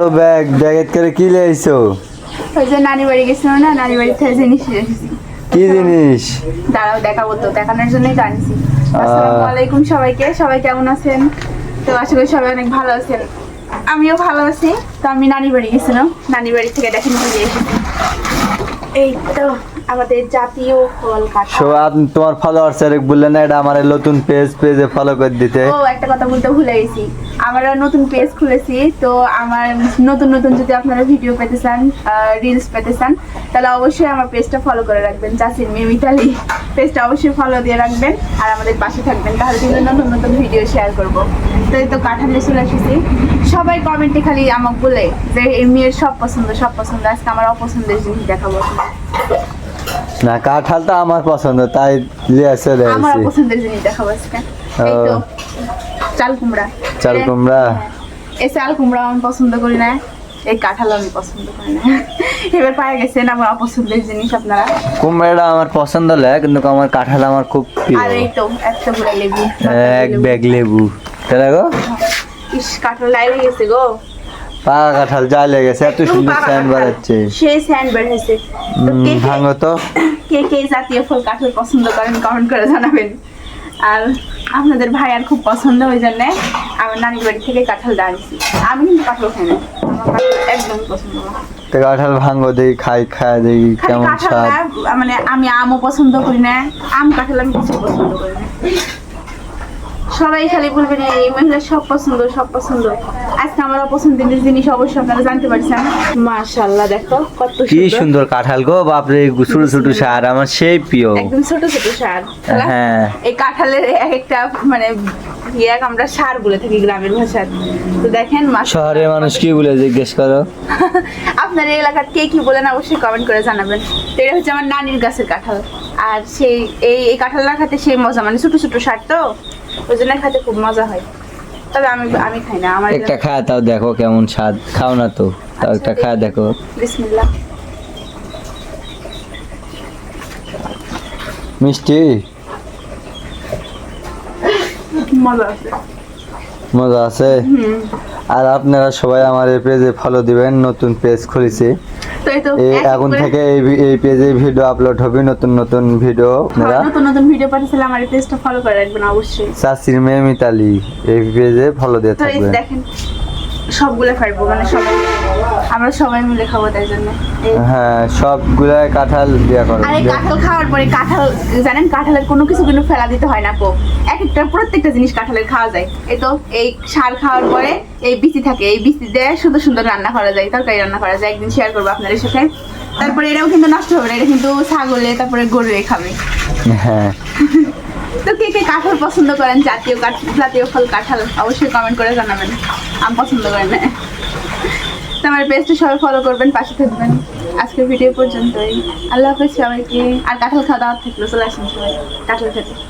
তো ব্যাগ ব্যাগেট করে কি লেইছো ওই যে নানি বাড়ি গেছিলাম না নানি বাড়ি থেকে জিনিস কি জিনিস? দাঁড়াও দেখাবো তো দেখানোর জন্যই জানছি আসসালামু আলাইকুম সবাইকে সবাই কেমন আছেন? তো আশা করি সবাই অনেক ভালো আছেন। আমিও ভালো আছি। তো আমি নানি বাড়ি গেছিলাম নানি বাড়ি থেকে দেখেন কি এসেছি। এই তো। আমাদের জাতীয় ফল কাঁঠাল সো তোমার ফলোয়ার্স এর বললেন না এটা আমার নতুন পেজ পেজে ফলো করে দিতে। ও একটা কথা বলতে ভুলে গেছি। আমরা নতুন পেজ খুলেছি তো আমার নতুন নতুন যদি আপনারা ভিডিও পেতে চান রিলস পেতে চান তাহলে অবশ্যই আমার পেজটা ফলো করে রাখবেন জাসির মিমিতালি। পেজটা অবশ্যই ফলো দিয়ে রাখবেন আর আমাদের পাশে থাকবেন তাহলে কিন্তু নতুন নতুন ভিডিও শেয়ার করব। তো এই তো কাঁঠালে চলে এসেছি। সবাই কমেন্টে খালি আমাকে বলে যে এই মেয়ের সব পছন্দ সব পছন্দ আজকে আমার অপছন্দের জিনিস দেখাবো। না কাঁঠাল তো আমার পছন্দ তাই লিয়ে চলে আমার পছন্দের জিনিস দেখাবো আজকে। এই তো। চাল কুমড়া। চাল কুমড়া। এই চাল কুমড়া আমি পছন্দ করি না এই কাঁঠাল আমি পছন্দ করি না। এবার পায়ে গেছেন আমার অপছন্দের জিনিস আপনারা। কুমড়াটা আমার পছন্দ লাগে কিন্তু আমার কাঁঠাল আমার খুব প্রিয়। আর এই তো একটা গুলা লেবু। এক ব্যাগ লেবু। তাহলে গো? ইস কাঁঠাল লাইলে গেছে গো। পাকা কাঁঠাল যা লেগেছে এত সুন্দর স্যান্ড বাড়াচ্ছে। সেই স্যান্ড কে- ভাঙো তো। কে কে জাতীয় ফল কাঁঠাল পছন্দ করেন কমেন্ট করে জানাবেন। আর আপনাদের ভাই আর খুব পছন্দ ওই জন্য আমার নানির বাড়ি থেকে কাঁঠাল দাঁড়িয়েছি আমি কিন্তু কাঁঠাল খাই না। একদম পছন্দ না। তো কাঁঠাল ভাঙো দেখি খাই খাই দেখি কেমন স্বাদ। মানে আমি আমও পছন্দ করি না আম কাঁঠাল আমি কিছু পছন্দ করি না। সবাই খালি বলবেন এই মহিলা সব পছন্দ সব পছন্দ। আজকে আমার অপছন্দের জিনিস অবশ্যই আপনারা জানতে পারছেন। মাশাআল্লাহ দেখো কত কি সুন্দর। কাঁঠাল গো বাপরে ছোট ছোট সার আমার সেই প্রিয়। একদম ছোট ছোট সার। হ্যাঁ। এই কাঁঠালের এক একটা মানে ইয়ে আমরা সার বলে থাকি গ্রামের ভাষায়। তো দেখেন শহরের মানুষ কি বলে জিজ্ঞেস করো। আপনার এই এলাকার কে কি বলেন অবশ্যই কমেন্ট করে জানাবেন। তো এটা হচ্ছে আমার নানির গাছের কাঁঠাল। আর সেই এই এই কাঁঠালটা খাতে সেই মজা মানে ছোট ছোট সার তো ওই জন্য খাতে খুব মজা হয়। তবে আমি আমি খাই না আমার একটা খায় তাও দেখো কেমন স্বাদ খাও না তো তাও একটা খায় দেখো। বিসমিল্লাহ। মিষ্টি? মজা আছে। মজা আছে? আর আপনারা সবাই আমার এই পেজে ফলো দিবেন নতুন পেজ খুলেছি। এখন থেকে এই পেজে ভিডিও আপলোড হবে নতুন নতুন ভিডিও আপনারা। নতুন নতুন ভিডিও পাঠিয়েছিলাম আমার পেজটা ফলো করে রাখবেন অবশ্যই। চাষির মেয়ে মিতালি এই পেজে ফলো দিয়ে থাকবেন। দেখেন সবগুলো ফাইবো মানে সবাই আমরা সবাই মিলে খাব তাই জন্য। হ্যাঁ সবগুলাই কাঁঠাল দেওয়া করো আর কাঁঠাল খাওয়ার পরে কাঁঠাল জানেন কাঁঠালের কোনো কিছু কিন্তু ফেলা দিতে হয় না কো এক একটা প্রত্যেকটা জিনিস কাঁঠালের খাওয়া যায়। এই তো এই সার খাওয়ার পরে এই বিচি থাকে এই বিচি দিয়ে সুন্দর সুন্দর রান্না করা যায় তরকারি রান্না করা যায় একদিন শেয়ার করব আপনাদের সাথে। তারপরে এটাও কিন্তু নষ্ট হবে না এটা কিন্তু ছাগলে তারপরে গরুয়ে খাবে। হ্যাঁ। তো কে কে কাঁঠাল পছন্দ করেন জাতীয় জাতীয় ফল কাঁঠাল অবশ্যই কমেন্ট করে জানাবেন। আমি পছন্দ করেন না? তো আমার পেজটা সবাই ফলো করবেন, পাশে থাকবেন। আজকের ভিডিও পর্যন্তই। আল্লাহ হাফেজ সবাইকে। আর কাঁঠাল খাওয়া দাওয়া থাকল, চলে আসেন সবাই। কাঁঠাল খেতে।